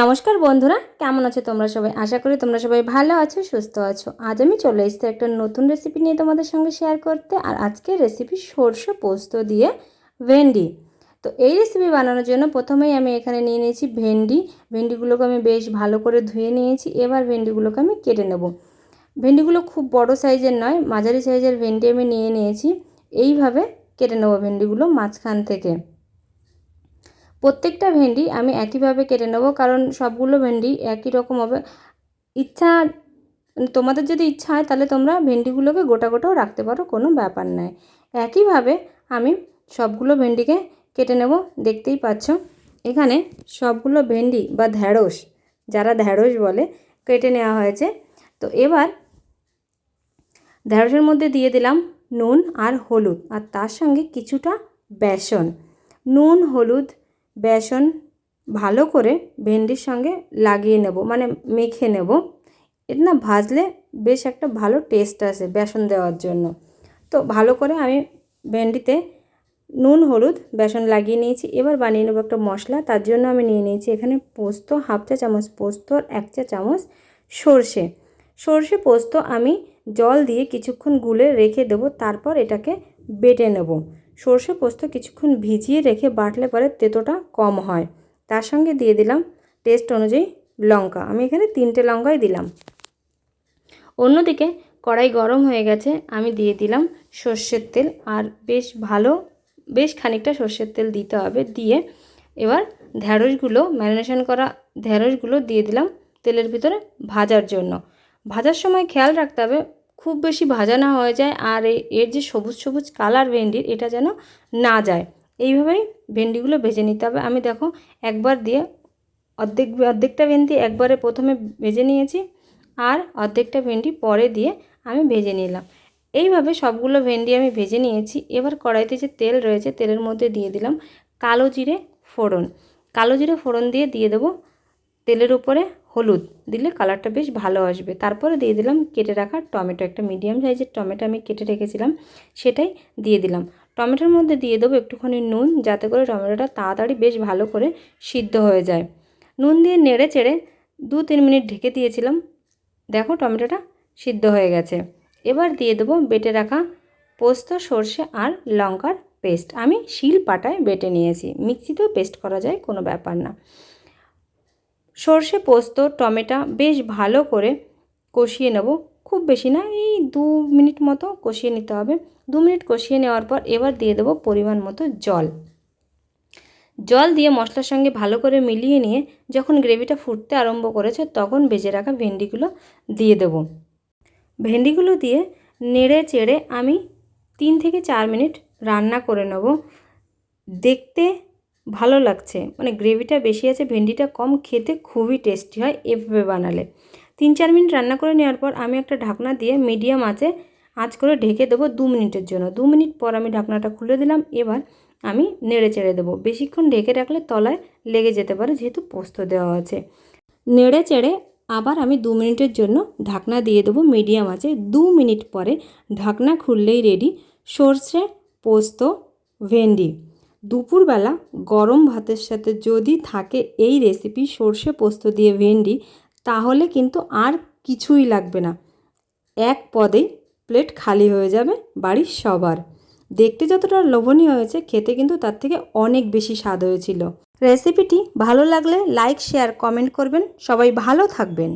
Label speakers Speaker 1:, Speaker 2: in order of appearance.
Speaker 1: নমস্কার বন্ধুরা, কেমন আছো তোমরা সবাই? আশা করি তোমরা সবাই ভালো আছো, সুস্থ আছো। আজ আমি চলে এসেছি একটা নতুন রেসিপি নিয়ে তোমাদের সঙ্গে শেয়ার করতে। আর আজকের রেসিপি সর্ষে পোস্ত দিয়ে ভেন্ডি। তো এই রেসিপি বানানোর জন্য প্রথমেই আমি এখানে নিয়ে নিয়েছি ভেন্ডি। ভেন্ডিগুলোকে আমি বেশ ভালো করে ধুয়ে নিয়েছি। এবার ভেন্ডিগুলোকে আমি কেটে নেব। ভেন্ডিগুলো খুব বড় সাইজের নয়, মাঝারি সাইজের ভেন্ডি আমি নিয়ে নিয়েছি। এইভাবে কেটে নেব ভেন্ডিগুলো মাঝখান থেকে। প্রত্যেকটা ভেন্ডি আমি একইভাবে কেটে নেব, কারণ সবগুলো ভেন্ডি একই রকম হবে। ইচ্ছা মানে তোমাদের যদি ইচ্ছা হয়, তাহলে তোমরা ভেন্ডিগুলোকে গোটা গোটাও রাখতে পারো, কোনো ব্যাপার নয় একইভাবে আমি সবগুলো ভেন্ডিকে কেটে নেব, দেখতেই পাচ্ছ। এখানে সবগুলো ভেন্ডি বা ঢ্যাঁড়স, যারা ঢ্যাঁড়স বলে, কেটে নেওয়া হয়েছে। তো এবার ঢ্যাঁড়সের মধ্যে দিয়ে দিলাম নুন আর হলুদ, আর তার সঙ্গে কিছুটা বেসন। নুন, হলুদ বেসন ভালো করে ভেন্ডির সঙ্গে লাগিয়ে নেব মানে মেখে নেব। এটা না ভাজলে বেশ একটা ভালো টেস্ট আসে বেসন দেওয়ার জন্য। তো ভালো করে আমি ভেন্ডিতে নুন, হলুদ, বেসন লাগিয়ে নিয়েছি। এবার বানিয়ে নেব একটা মশলা, তার জন্য আমি নিয়ে নিয়েছি এখানে পোস্ত, হাফ চা চামচ পোস্ত এক চা চামচ সর্ষে। সর্ষে পোস্ত আমি জল দিয়ে কিছুক্ষণ গুলে রেখে দেবো, তারপর এটাকে বেটে নেব। সর্ষে পোস্ত কিছুক্ষণ ভিজিয়ে রেখে বাটলে পরে তেতোটা কম হয়। তার সঙ্গে দিয়ে দিলাম টেস্ট অনুযায়ী লঙ্কা। আমি এখানে তিনটে লঙ্কাই দিলাম। অন্যদিকে কড়াই গরম হয়ে গেছে, আমি দিয়ে দিলাম সর্ষের তেল। আর বেশ ভালো, বেশ খানিকটা সর্ষের তেল দিতে হবে। দিয়ে এবার ঢ্যাঁড়সগুলো ম্যারিনেশন করা ঢ্যাঁড়সগুলো দিয়ে দিলাম তেলের ভিতরে ভাজার জন্য। ভাজার সময় খেয়াল রাখতে হবে খুব বেশি ভাজা না হয়ে যায় আর এর যে সবুজ সবুজ কালার ভেন্ডির, এটা যেন না যায়। এইভাবেই ভেন্ডিগুলো ভেজে নিতে হবে। আমি দেখো একবার দিয়ে অর্ধেক, অর্ধেকটা ভেন্ডি একবারে প্রথমে ভেজে নিয়েছি আর অর্ধেকটা ভেন্ডি পরে দিয়ে আমি ভেজে নিলাম। এইভাবে সবগুলো ভেন্ডি আমি ভেজে নিয়েছি। এবার কড়াইতে যে তেল রয়েছে, তেলের মধ্যে দিয়ে দিলাম কালো জিরে ফোড়ন। কালো জিরে ফোড়ন দিয়ে দিয়ে দেবো তেলের উপরে। হলুদ দিলে কালারটা বেশ ভালো আসবে। তারপরে দিয়ে দিলাম কেটে রাখা টমেটো, একটা মিডিয়াম সাইজের টমেটো আমি কেটে রেখেছিলাম, সেটাই দিয়ে দিলাম। টমেটোর মধ্যে দিয়ে দেবো একটুখানি নুন, যাতে করে টমেটোটা তাড়াতাড়ি বেশ ভালো করে সিদ্ধ হয়ে যায়। নুন দিয়ে নেড়ে চেড়ে দু তিন মিনিট ঢেকে দিয়েছিলাম। দেখো টমেটোটা সিদ্ধ হয়ে গেছে। এবার দিয়ে দেবো বেটে রাখা পোস্ত, সর্ষে আর লঙ্কার পেস্ট। আমি শিল পাটায় বেটে নিয়েছি। মিক্সিতেও পেস্ট করা যায়, কোনো ব্যাপার না। সর্ষে পোস্ত, টমেটো বেশ ভালো করে কষিয়ে নেব। খুব বেশি না, এই দু মিনিট মতো কষিয়ে নিতে হবে। দু মিনিট কষিয়ে নেওয়ার পর এবার দিয়ে দেবো পরিমাণ মতো জল। জল দিয়ে মশলার সঙ্গে ভালো করে মিলিয়ে নিয়ে যখন গ্রেভিটা ফুটতে আরম্ভ করেছে তখন ভেজে রাখা ভেন্ডিগুলো দিয়ে দেবো। ভেন্ডিগুলো দিয়ে নেড়ে চেড়ে আমি তিন থেকে চার মিনিট রান্না করে নেব। দেখতে ভালো লাগছে। মানে গ্রেভিটা বেশি আছে, ভেন্ডিটা কম, খেতে খুবই টেস্টি হয় এভাবে বানালে। তিন চার মিনিট রান্না করে নেওয়ার পর আমি একটা ঢাকনা দিয়ে মিডিয়াম আঁচে আঁচ করে ঢেকে দেবো দু মিনিটের জন্য। দু মিনিট পর আমি ঢাকনাটা খুলে দিলাম, এবার আমি নেড়ে চেড়ে দেবো। বেশিক্ষণ ঢেকে রাখলে তলায় লেগে যেতে পারে, যেহেতু পোস্ত দেওয়া আছে। নেড়ে চেড়ে আবার আমি দু মিনিটের জন্য ঢাকনা দিয়ে দেবো মিডিয়াম আছে দু মিনিট পরে ঢাকনা খুললেই রেডি সর্ষে, পোস্ত, ভেন্ডি। দুপুরবেলা গরম ভাতের সাথে যদি থাকে এই রেসিপি সর্ষে পোস্ত দিয়ে ভেন্ডি, তাহলে কিন্তু আর কিছুই লাগবে না। এক পদেই প্লেট খালি হয়ে যাবে বাড়ির সবার। দেখতে যতটা লোভনীয় হয়েছে, খেতে কিন্তু তার থেকে অনেক বেশি স্বাদ হয়েছিল। রেসিপিটি ভালো লাগলে লাইক শেয়ার কমেন্ট করবেন। সবাই ভালো থাকবেন।